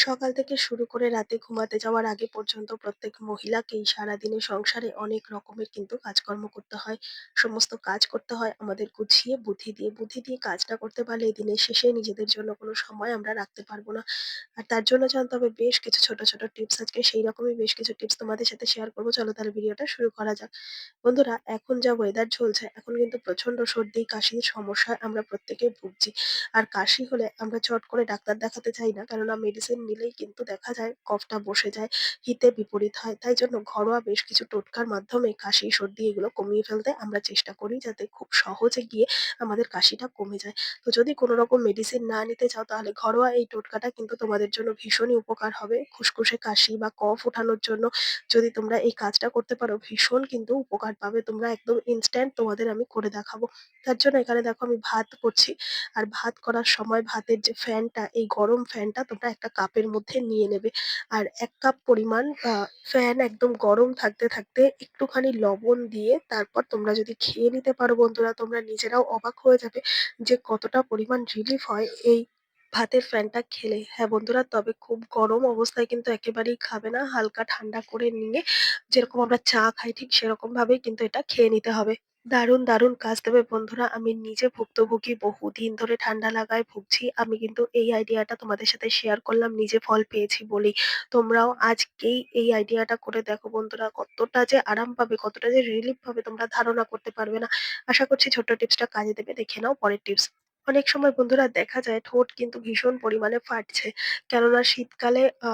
সকাল থেকে শুরু করে রাতে ঘুমাতে যাওয়ার আগে পর্যন্ত প্রত্যেক মহিলাকেই সারাদিনে সংসারে অনেক রকমের কিন্তু কাজকর্ম করতে হয়। সমস্ত কাজ করতে হয় আমাদের গুছিয়ে বুদ্ধি দিয়ে। বুদ্ধি দিয়ে কাজ না করতে পারলে এই দিনের শেষে নিজেদের জন্য কোনো সময় আমরা রাখতে পারব না। আর তার জন্য জানতে হবে বেশ কিছু ছোট, ছোট টিপস আজকে সেই রকমই বেশ কিছু টিপস তোমাদের সাথে শেয়ার করব। চলো তাহলে ভিডিওটা শুরু করা যাক। বন্ধুরা এখন যা ওয়েদার চলছে এখন কিন্তু প্রচণ্ড সর্দি কাশির সমস্যায় আমরা প্রত্যেকে ভুগছি। আর কাশি হলে আমরা চট করে ডাক্তার দেখাতে চাই না কেননা মেডিসিন নিলেই কিন্তু দেখা যায় কফটা বসে যায়, হিতে বিপরীত হয়। তাই জন্য ঘরোয়া বেশ কিছু টোটকার মাধ্যমে কাশি, সর্দি এগুলো কমিয়ে ফেলতে আমরা চেষ্টা করি যাতে খুব সহজে গিয়ে আমাদের কাশিটা কমে যায়। তো যদি কোনো রকম মেডিসিন না নিতে চাও তাহলে ঘরোয়া এই টোটকাটা কিন্তু তোমাদের জন্য ভীষণই উপকার হবে। খুসখুসে কাশি বা কফ ওঠানোর জন্য যদি তোমরা এই কাজটা করতে পারো, ভীষণ কিন্তু উপকার পাবে। তোমরা একদম ইনস্ট্যান্ট তোমাদের আমি করে দেখাবো। তার জন্য এখানে দেখো আমি ভাত করছি। আর ভাত করার সময় ভাতের যে ফ্যানটা এই গরম ফ্যানটা তোমরা একটা কাপের মধ্যে নিয়ে নেবে। আর এক কাপ পরিমাণ ফ্যান একদম গরম থাকতে থাকতে একটুখানি লবণ দিয়ে তারপর তোমরা যদি খেয়ে নিতে পারো বন্ধুরা, তোমরা নিজেরাও অবাক হয়ে যাবে যে কতটা পরিমাণ রিলিফ হয় এই ভাতের ফ্যানটা খেলে। হ্যাঁ বন্ধুরা, তবে খুব গরম অবস্থায় কিন্তু একেবারেই খাবে না। হালকা ঠান্ডা করে নিয়ে যেরকম আমরা চা খাই ঠিক সেরকম ভাবেই কিন্তু এটা খেয়ে নিতে হবে। দারুণ, দারুণ কাজ দেবে বন্ধুরা। আমি নিজে ভুক্তভোগী বহুদিন ধরে ঠান্ডা লাগায় ভুগছি। আমি কিন্তু এই আইডিয়াটা তোমাদের সাথে শেয়ার করলাম নিজে ফল পেয়েছি বলেই। তোমরাও আজকেই এই আইডিয়াটা করে দেখো বন্ধুরা কতটা যে আরাম পাবে, কতটা যে রিলিফ পাবে তোমরা ধারণা করতে পারবে না। আশা করছি ছোট্ট টিপসটা কাজে দেবে। দেখে নাও পরের টিপস। অনেক সময় বন্ধুরা দেখা যায় ঠোঁট কিন্তু ভীষণ পরিমাণে ফাটছে। কেননা শীতকালে আ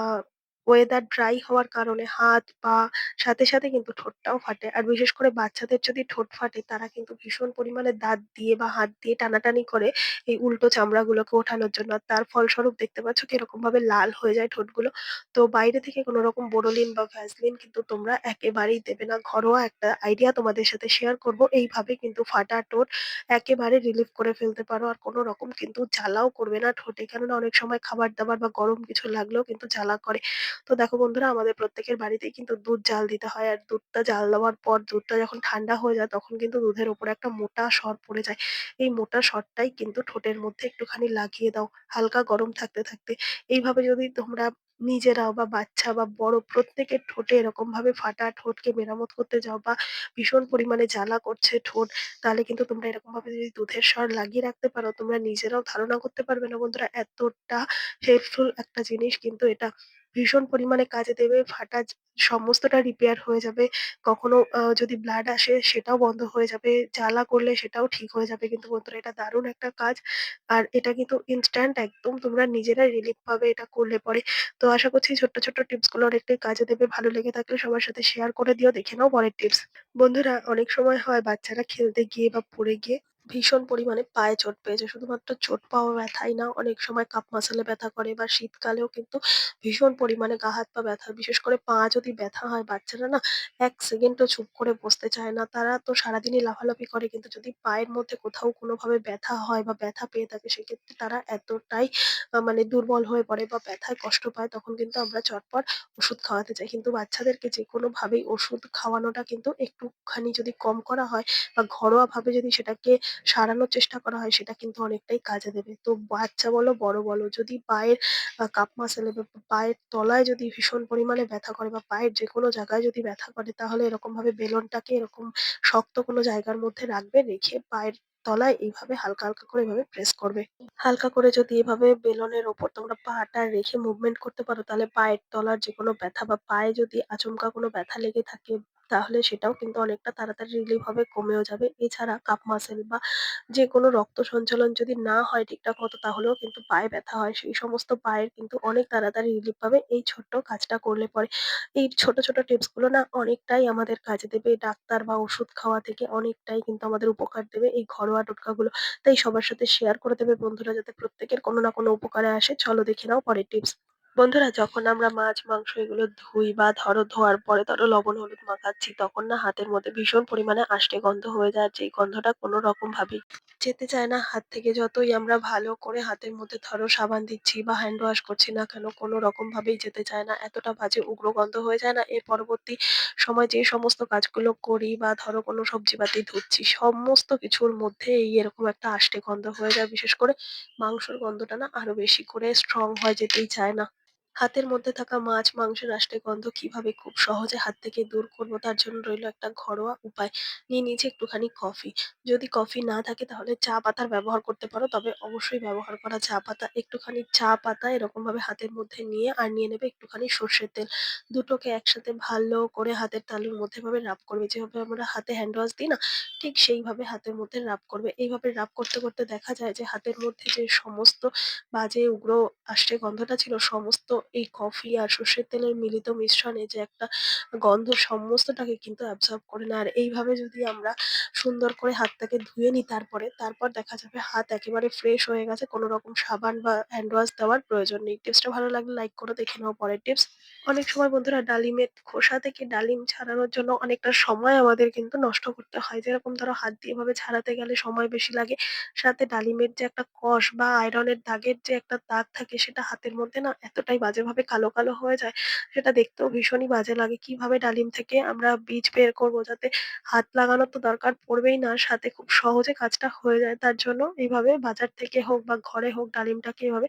ওয়েদার ড্রাই হওয়ার কারণে হাত, পা সাথে, সাথে কিন্তু ঠোঁটটাও ফাটে। আর বিশেষ করে বাচ্চাদের যদি ঠোঁট ফাটে তারা কিন্তু ভীষণ পরিমাণে দাঁত দিয়ে বা হাত দিয়ে টানাটানি করে এই উল্টো চামড়াগুলোকে ওঠানোর জন্য। আর তার ফলস্বরূপ দেখতে পাচ্ছ কিরকমভাবে লাল হয়ে যায় ঠোঁটগুলো। তো বাইরে থেকে কোনো রকম বোরোলিন বা ভ্যাসলিন কিন্তু তোমরা একেবারেই দেবে না। ঘরোয়া একটা আইডিয়া তোমাদের সাথে শেয়ার করব। এইভাবে কিন্তু ফাটা ঠোঁট একেবারে রিলিফ করে ফেলতে পারো। আর কোনো রকম কিন্তু জ্বালাও করবে না ঠোঁটে। কেননা অনেক সময় খাবার-দাবার বা গরম কিছু লাগলেও কিন্তু জ্বালা করে। তো দেখো বন্ধুরা, আমাদের প্রত্যেকের বাড়িতেই কিন্তু দুধ জাল দিতে হয়। আর দুধটা জাল দেওয়ার পর দুধটা যখন ঠান্ডা হয়ে যায়, তখন কিন্তু দুধের উপরে একটা মোটা সর পড়ে যায়। এই মোটা সরটাই কিন্তু ঠোঁটের মধ্যে একটুখানি লাগিয়ে দাও, হালকা গরম থাকতে থাকতে। এইভাবে যদি তোমরা নিজেরাও বা বাচ্চা বা বড় প্রত্যেকের ঠোঁটে এরকম ভাবে ফাটা ঠোঁটকে মেরামত করতে যাও বা ভীষণ পরিমাণে জ্বালা করছে ঠোঁট, তাহলে কিন্তু তোমরা এরকম ভাবে যদি দুধের সর লাগিয়ে রাখতে পারো, তোমরা নিজেরাও ধারণা করতে পারবে না বন্ধুরা, এতটা হেল্পফুল একটা জিনিস। কিন্তু এটা ভীষণ পরিমাণে কাজে দেবে। ফাটা সমস্তটা রিপেয়ার হয়ে যাবে। কখনো যদি ব্লাড আসে সেটাও বন্ধ হয়ে যাবে। জ্বালা করলে সেটাও ঠিক হয়ে যাবে। কিন্তু বন্ধুরা এটা দারুণ একটা কাজ। আর এটা কিন্তু ইনস্ট্যান্ট একদম তোমরা নিজেরাই রিলিফ পাবে এটা করলে পরে। তো আশা করছি ছোট্ট, ছোট্ট টিপসগুলো অনেকটাই কাজে দেবে। ভালো লেগে থাকলে সবার সাথে শেয়ার করে দিও। দেখে নাও পরের টিপস। বন্ধুরা অনেক সময় হয় বাচ্চারা খেলতে গিয়ে বা পড়ে গিয়ে ভীষণ পরিমাণে পায়ে চোট পেয়েছে। শুধুমাত্র চোট পাওয়া ব্যথাই না, অনেক সময় কাপ মাসলে ব্যথা করে বা শীতকালেও কিন্তু ভীষণ পরিমাণে গা, হাত, পা ব্যথা। বিশেষ করে পা যদি ব্যথা হয়, বাচ্চারা না এক সেকেন্ডও চুপ করে বসতে চায় না। তারা তো সারাদিনই লাফালাফি করে, কিন্তু যদি পায়ের মধ্যে কোথাও কোনোভাবে ব্যথা হয় বা ব্যথা পেয়ে থাকে, সেক্ষেত্রে তারা এতটাই মানে দুর্বল হয়ে পড়ে বা ব্যথায় কষ্ট পায়, তখন কিন্তু আমরা চটপট ওষুধ খাওয়াতে চাই। কিন্তু বাচ্চাদেরকে যেকোনোভাবেই ওষুধ খাওয়ানোটা কিন্তু একটুখানি যদি কম করা হয় বা ঘরোয়াভাবে যদি সেটাকে সারানোর চেষ্টা করা হয় সেটা কিন্তু অনেকটাই কাজে দেবে। তো বাচ্চা বলো বড় বলো যদি পায়ের কাপ মাসলে পায়ের তলায় যদি ভীষণ পরিমাণে ব্যথা করে বা পায়ের যেকোনো জায়গায় যদি ব্যথা করে তাহলে এরকমভাবে বেলনটাকে এরকম শক্ত কোনো জায়গার মধ্যে রাখবে রেখে পায়ের তলায় এইভাবে হালকা, হালকা করে এভাবে প্রেস করবে। হালকা করে যদি এভাবে বেলনের ওপর তোমরা পাটা রেখে মুভমেন্ট করতে পারো তাহলে পায়ের তলার যেকোনো ব্যথা বা পায়ে যদি আচমকা কোনো ব্যথা লেগে থাকে তাহলে সেটাও কিন্তু অনেকটা তাড়াতাড়ি রিলিফ হবে কমেও যাবে। এছাড়া কাপ মাসল বা যেকোনো রক্ত সঞ্চালন যদি না হয় ঠিকঠাক মতো তাহলেও কিন্তু পায়ে ব্যথা হয়। সেই সমস্ত পায়ের কিন্তু অনেক তাড়াতাড়ি রিলিফ পাবে এই ছোট্ট কাজটা করলে পরে। এই ছোট, ছোট টিপসগুলো না অনেকটাই আমাদের কাজে দেবে। ডাক্তার বা ওষুধ খাওয়া থেকে অনেকটাই কিন্তু আমাদের উপকার দেবে এই ঘরোয়া টোটকাগুলো। তাই সবার সাথে শেয়ার করে দেবে বন্ধুরা যাতে প্রত্যেকের কোনো না কোনো উপকারে আসে। চলো দেখে নাও পরের টিপস। বন্ধুরা যখন আমরা মাছ, মাংস এগুলো ধুই বা ধরো ধোয়ার পরে ধরো লবণ হলুদ মাখাচ্ছি তখন না হাতের মধ্যে ভীষণ পরিমাণে আষ্টে গন্ধ হয়ে যায়। যেই গন্ধটা কোনো রকম ভাবেই যেতে চায় না হাত থেকে যতই আমরা ভালো করে হাতের মধ্যে ধরো সাবান দিচ্ছি বা হ্যান্ড ওয়াশ করছি না কেন কোনো রকম ভাবেই যেতে চায় না। এতটা বাজে উগ্র গন্ধ হয়ে যায় না এর পরবর্তী সময় যে সমস্ত কাজগুলো করি বা ধরো কোনো সবজিপাতি ধুচ্ছি সমস্ত কিছুর মধ্যে এই এরকম একটা আষ্টে গন্ধ হয়ে যায়। বিশেষ করে মাংসর গন্ধটা না আরও বেশি করে স্ট্রং হয় যেতেই চায় না। হাতের মধ্যে থাকা মাছ, মাংসের আষ্টে গন্ধ কীভাবে খুব সহজে হাত থেকে দূর করব তার জন্য রইল একটা ঘরোয়া উপায়। নিয়ে নিয়েছি একটুখানি কফি। যদি কফি না থাকে তাহলে চা পাতার ব্যবহার করতে পারো। তবে অবশ্যই ব্যবহার করা চা পাতা। একটুখানি চা পাতা এরকমভাবে হাতের মধ্যে নিয়ে আর নিয়ে নেবে একটুখানি সর্ষের তেল। দুটোকে একসাথে ভালো করে হাতের তালুর মধ্যে এভাবে রাব করবে। যেভাবে আমরা হাতে হ্যান্ড ওয়াশ দিই না? ঠিক সেইভাবে হাতের মধ্যে রাব করবে। এইভাবে রাব করতে, করতে দেখা যায় যে হাতের মধ্যে যে সমস্ত বাজে উগ্র আষ্টে গন্ধটা ছিল সমস্ত এই কফি আর সর্ষের তেলের মিলিত মিশ্রণে যে একটা গন্ধ সমস্তটাকে কিন্তু অ্যাবজর্ব করে না আর এইভাবে যদি আমরা সুন্দর করে হাতটাকে ধুয়ে নিই তারপরে, তারপর দেখা যাবে হাত একেবারে ফ্রেশ হয়ে গেছে। কোনো রকম সাবান বা হ্যান্ড ওয়াশ দেওয়ার প্রয়োজন নেই। টিপসটা ভালো লাগলে লাইক করে দেখে নাও পরের টিপস। অনেক সময় বন্ধুরা ডালিমের খোসা থেকে ডালিম ছাড়ানোর জন্য অনেকটা সময় আমাদের কিন্তু নষ্ট করতে হয়। যেরকম ধরো হাত দিয়ে এভাবে ছাড়াতে গেলে সময় বেশি লাগে। সাথে ডালিমের যে একটা কষ বা আয়রনের দাগের যে একটা দাগ থাকে সেটা হাতের মধ্যে না এতটাই বাজেভাবে কালো, কালো হয়ে যায় সেটা দেখতেও ভীষণই বাজে লাগে। কীভাবে ডালিম থেকে আমরা বীজ বের করব যাতে হাত লাগানোর তো দরকার পড়বেই না, সাথে খুব সহজে কাজটা হয়ে যায়। তার জন্য এইভাবে বাজার থেকে হোক বা ঘরে হোক ডালিমটাকে এভাবে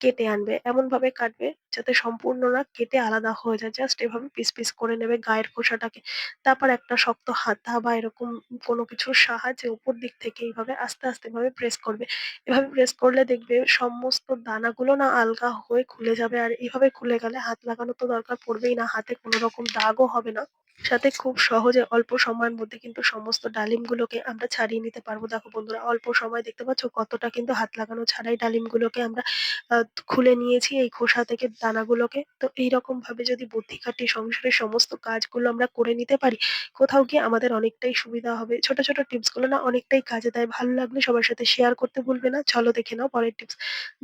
কেটে আনবে। এমনভাবে কাটবে যাতে সম্পূর্ণ না কেটে আলাদা হয়ে যায়। জাস্ট এভাবে পিস, পিস করে নেবে গায়ের খোসাটাকে। তারপর একটা শক্ত হাতা বা এরকম কোনো কিছুর সাহায্যে উপর দিক থেকে এইভাবে আস্তে, আস্তে এভাবে প্রেস করবে। এভাবে প্রেস করলে দেখবে সমস্ত দানাগুলো না আলগা হয়ে খুলে যাবে। আর এভাবে খুলে গেলে হাত লাগানো তো দরকার পড়বেই না। হাতে কোনো রকম দাগও হবে না। সাথে খুব সহজে অল্প সময়ের মধ্যে কিন্তু সমস্ত ডালিমগুলোকে আমরা ছাড়িয়ে নিতে পারব। দেখো বন্ধুরা অল্প সময় দেখতে পাচ্ছ কতটা কিন্তু হাত লাগানো ছাড়াই ডালিমগুলোকে আমরা খুলে নিয়েছি এই খোসা থেকে দানাগুলোকে। তো এইরকমভাবে যদি বুদ্ধি খাটিয়ে সংসারের সমস্ত কাজগুলো আমরা করে নিতে পারি, কোথাও গিয়ে আমাদের অনেকটাই সুবিধা হবে। ছোট, ছোট টিপসগুলো না অনেকটাই কাজে দেয়। ভালো লাগলে সবার সাথে শেয়ার করতে ভুলবে না। চলো দেখে নাও পরের টিপস।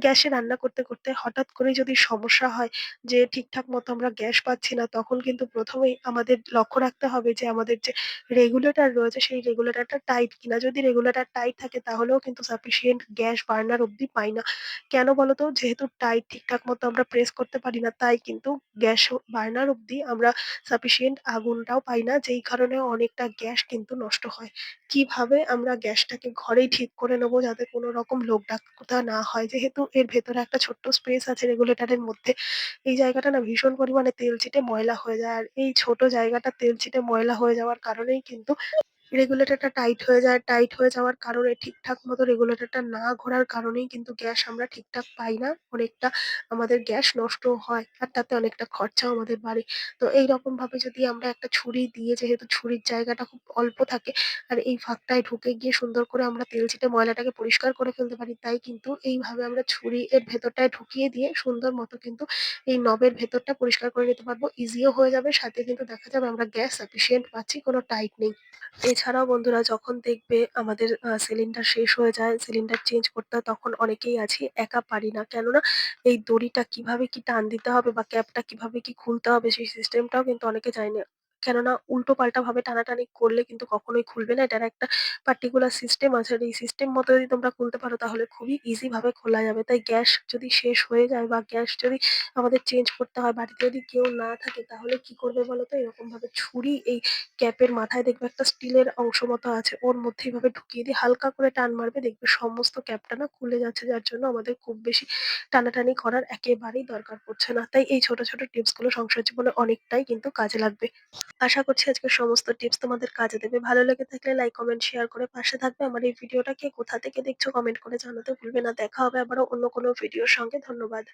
গ্যাসে রান্না করতে, করতে হঠাৎ করেই যদি সমস্যা হয় যে ঠিকঠাক মতো আমরা গ্যাস পাচ্ছি না, তখন কিন্তু ১ম এই আমাদের লক্ষ্য রাখতে হবে যে আমাদের যে রেগুলেটর রয়েছে সেই রেগুলেটরটা টাইট কিনা। যদি রেগুলেটর টাইট থাকে তাহলেও কিন্তু সাফিসিয়েন্ট গ্যাস বার্নার অব্দি পাই না। কেন বলো তো? যেহেতু টাইট ঠিকঠাক মতো আমরা প্রেস করতে পারি না, তাই কিন্তু গ্যাস বার্নার অব্দি আমরা সাফিসিয়েন্ট আগুনটাও পাই না। যেই কারণে অনেকটা গ্যাস কিন্তু নষ্ট হয়। কীভাবে আমরা গ্যাসটাকে ঘরেই ঠিক করে নেব যাতে কোনো রকম লোক ডাকাত না হয়। যেহেতু এর ভেতরে একটা ছোট্ট স্পেস আছে রেগুলেটরের মধ্যে, এই জায়গাটা না ভীষণ পরিমাণে তেল ছিটে ময়লা হয়ে যায়। আর এই ছোট জায়গাটা তেল ছিটে ময়লা হয়ে যাওয়ার কারণেই কিন্তু রেগুলেটরটা টাইট হয়ে যায়। টাইট হয়ে যাওয়ার কারণে ঠিকঠাক মতো রেগুলেটরটা না ঘোরার কারণেই কিন্তু গ্যাস আমরা ঠিকঠাক পাই না। অনেকটা আমাদের গ্যাস নষ্টও হয়। আর তাতে অনেকটা খরচাও আমাদের বাড়ে। তো এইরকমভাবে যদি আমরা একটা ছুরি দিয়ে যেহেতু ছুরির জায়গাটা খুব অল্প থাকে আর এই ফাঁকটায় ঢুকে গিয়ে সুন্দর করে আমরা তেল ছিটে ময়লাটাকে পরিষ্কার করে ফেলতে পারি। তাই কিন্তু এইভাবে আমরা ছুরি এর ভেতরটায় ঢুকিয়ে দিয়ে সুন্দর মতো কিন্তু এই নবের ভেতরটা পরিষ্কার করে নিতে পারব। ইজিও হয়ে যাবে। সাথে কিন্তু দেখা যাবে আমরা গ্যাস সাফিসিয়েন্ট পাচ্ছি, কোনো টাইট নেই। এছাড়াও বন্ধুরা যখন দেখবে আমাদের সিলিন্ডার শেষ হয়ে যায়, সিলিন্ডার চেঞ্জ করতে তখন অনেকেই আছে একা পারি না। কেননা এই দড়িটা কীভাবে কি টান দিতে হবে বা ক্যাপটা কীভাবে কি খুলতে হবে সেই সিস্টেমটাও কিন্তু অনেকে জানে না। কেননা উল্টোপাল্টা ভাবে টানাটানি করলে কিন্তু কখনোই খুলবে না। এটার একটা পার্টিকুলার সিস্টেম আছে। আর এই সিস্টেম মতো যদি তোমরা খুলতে পারো তাহলে খুবই ইজি ভাবে খোলা যাবে। তাই গ্যাস যদি শেষ হয়ে যায় বা গ্যাস যদি আমাদের চেঞ্জ করতে হয়, বাড়িতে যদি কেউ না থাকে তাহলে কি করবে বলো তো? এরকমভাবে ছুরি এই ক্যাপের মাথায় দেখবে একটা স্টিলের অংশ মতো আছে। ওর মধ্যে এভাবে ঢুকিয়ে দিয়ে হালকা করে টান মারবে দেখবে সমস্ত ক্যাপটা না খুলে যাচ্ছে। যার জন্য আমাদের খুব বেশি টানাটানি করার একেবারেই দরকার পড়ছে না। তাই এই ছোট, ছোট টিপসগুলো সংসার জীবনে অনেকটাই কিন্তু কাজে লাগবে। আশা করছি আজকে সমস্ত টিপস তোমাদের কাজে দেবে। ভালো লেগে থাকলে লাইক, কমেন্ট, শেয়ার করে পাশে থাকবে। আমার এই ভিডিওটা কে কোথা থেকে দেখছ কমেন্ট করে জানাতে ভুলবে না। দেখা হবে আবারও অন্য কোনো ভিডিওর সঙ্গে। ধন্যবাদ।